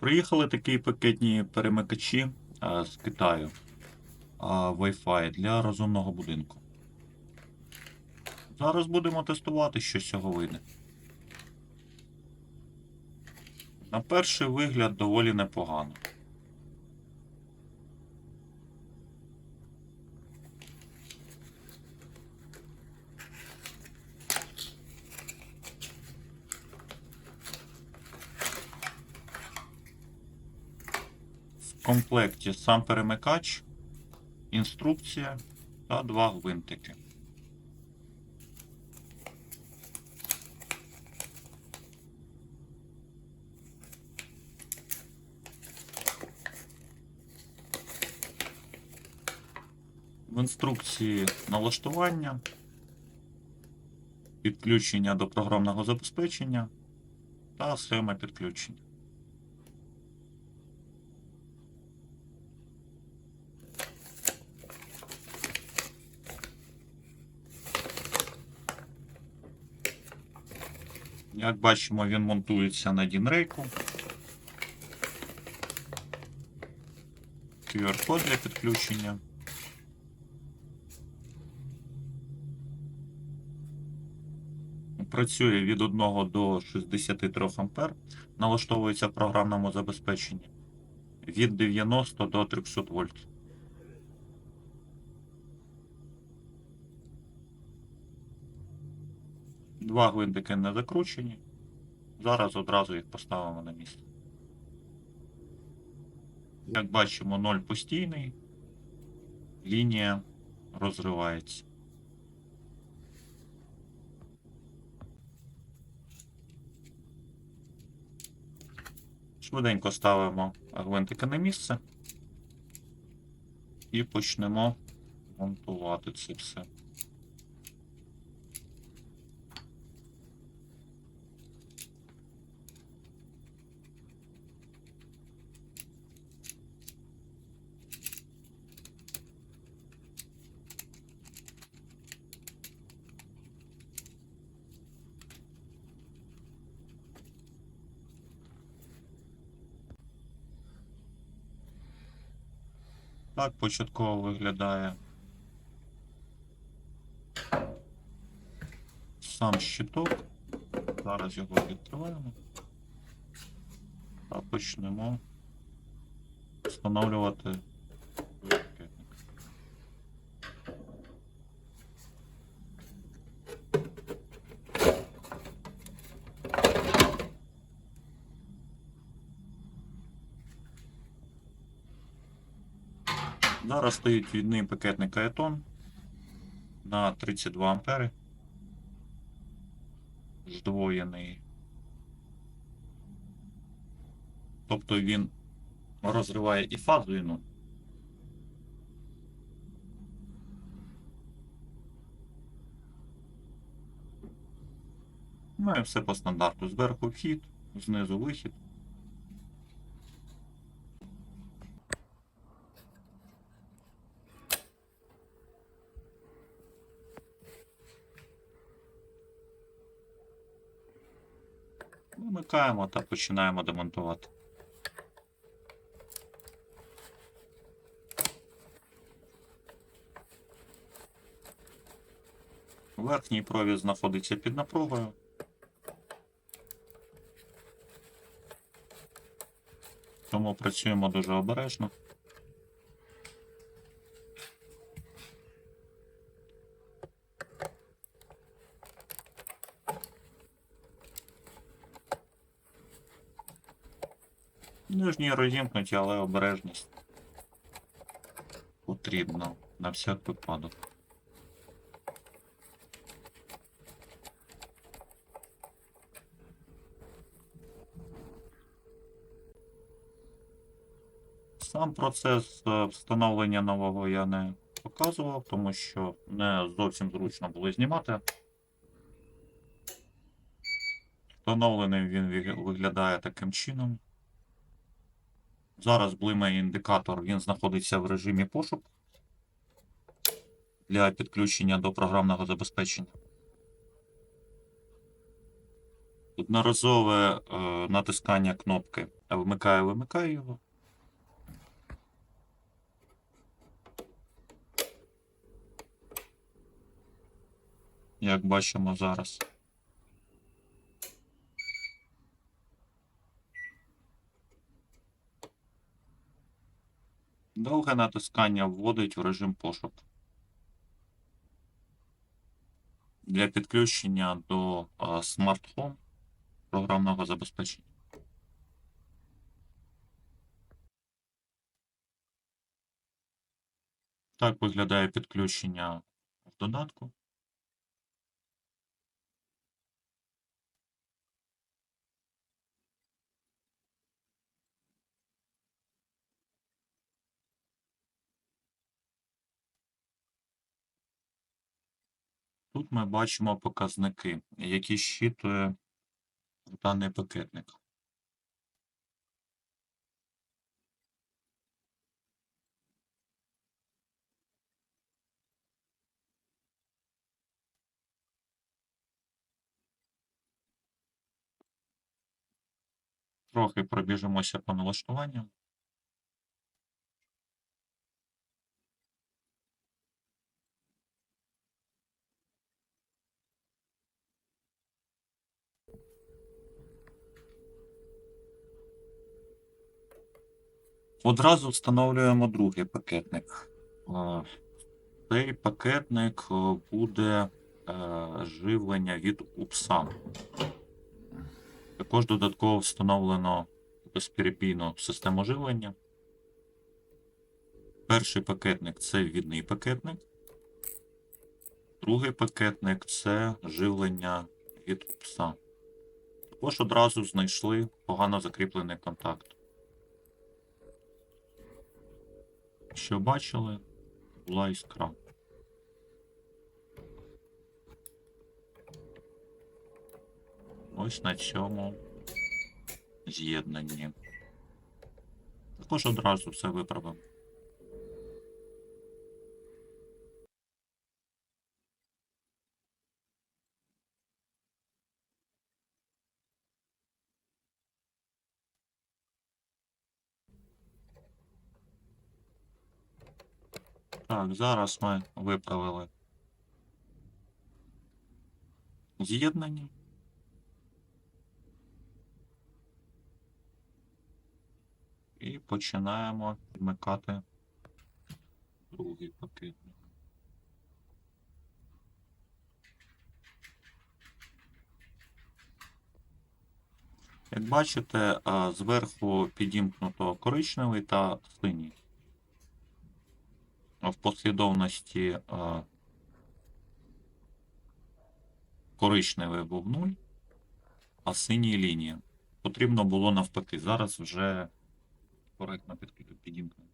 Приїхали такі пакетні перемикачі а, з Китаю Wi-Fi для розумного будинку. Зараз будемо тестувати, що з цього вийде. На перший вигляд доволі непогано. Комплекті сам перемикач, інструкція та два гвинтики. В інструкції налаштування, підключення до програмного забезпечення та схема підключення. Як бачимо, він монтується на дінрейку. QR-код для підключення. Працює від 1 до 63 А. Налаштовується в програмному забезпеченні від 90 до 300 вольт. Два гвинтики не закручені. Зараз одразу їх поставимо на місце. Як бачимо, 0 постійний. Лінія розривається. Швиденько ставимо гвинтики на місце і почнемо монтувати це все. Так початково виглядає сам щиток. Зараз його відкриваємо та почнемо встановлювати Зараз стоїть відний пакетник Aeton на 32 ампери. Здвоєний. Тобто він розриває і фазу, і ну. Ну і все по стандарту. Зверху вхід, знизу вихід. Вимикаємо та починаємо демонтувати. Верхній провід знаходиться під напругою. Тому працюємо дуже обережно. Нижні розімкнуті, але обережність потрібна на всяк випадок. Сам процес е, встановлення нового я не показував, тому що не зовсім зручно було знімати. Встановлений він виглядає таким чином. Зараз блимає індикатор, він знаходиться в режимі пошук для підключення до програмного забезпечення. Одноразове е, натискання кнопки вмикаю-вимикаю його. Як бачимо зараз. Довге натискання вводить в режим пошуку. Для підключення до смартфон програмного забезпечення. Так виглядає підключення в додатку. Тут ми бачимо показники, які щитує даний пакетник. Трохи пробіжимося по налаштуванням. Одразу встановлюємо другий пакетник. Е, Цей пакетник е, буде е, живлення від УПСА. Також додатково встановлено безперебійну систему живлення. Перший пакетник це відний пакетник. Другий пакетник це живлення від УПСА. Також одразу знайшли погано закріплений контакт. Що бачили, була іскра. Ось на цьому з'єднанні. Також одразу все виправимо. Так, зараз ми виправили з'єднання. І починаємо вмикати другий пакетник. Як бачите, зверху підімкнуто коричневий та синій. В послідовності а, коричневий був 0, а синій лінія. Потрібно було навпаки. Зараз вже коректно підімкнено.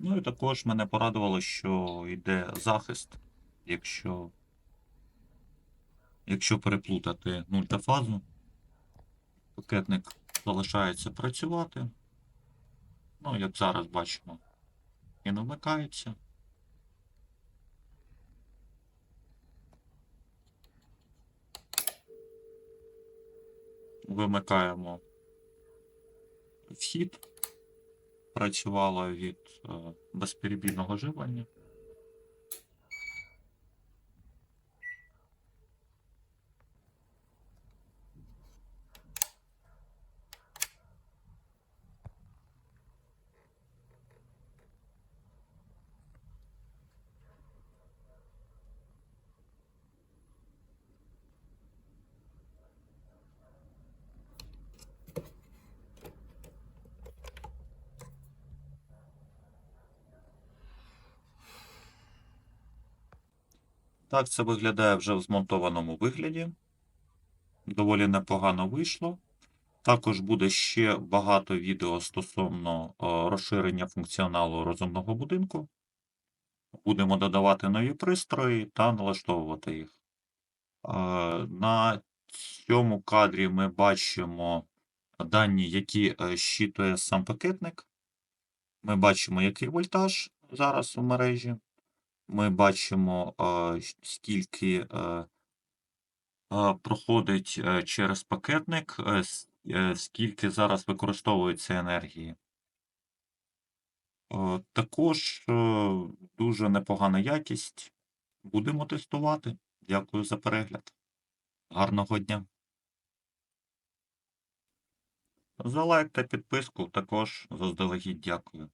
Ну і також мене порадувало, що йде захист, якщо, якщо переплутати нуль та фазу, пакетник залишається працювати. Ну, як зараз бачимо, він вмикається. Вимикаємо вхід. Працювала від е, безперебійного живлення. Так це виглядає вже в змонтованому вигляді. Доволі непогано вийшло. Також буде ще багато відео стосовно е, розширення функціоналу розумного будинку. Будемо додавати нові пристрої та налаштовувати їх. Е, На цьому кадрі ми бачимо дані, які е, щитує сам пакетник. Ми бачимо, який вольтаж зараз у мережі. Ми бачимо, скільки е, проходить е, через пакетник, е, скільки зараз використовується енергії. Також дуже непогана якість. Будемо тестувати. Дякую за перегляд. Гарного дня. За лайк та підписку також заздалегідь дякую.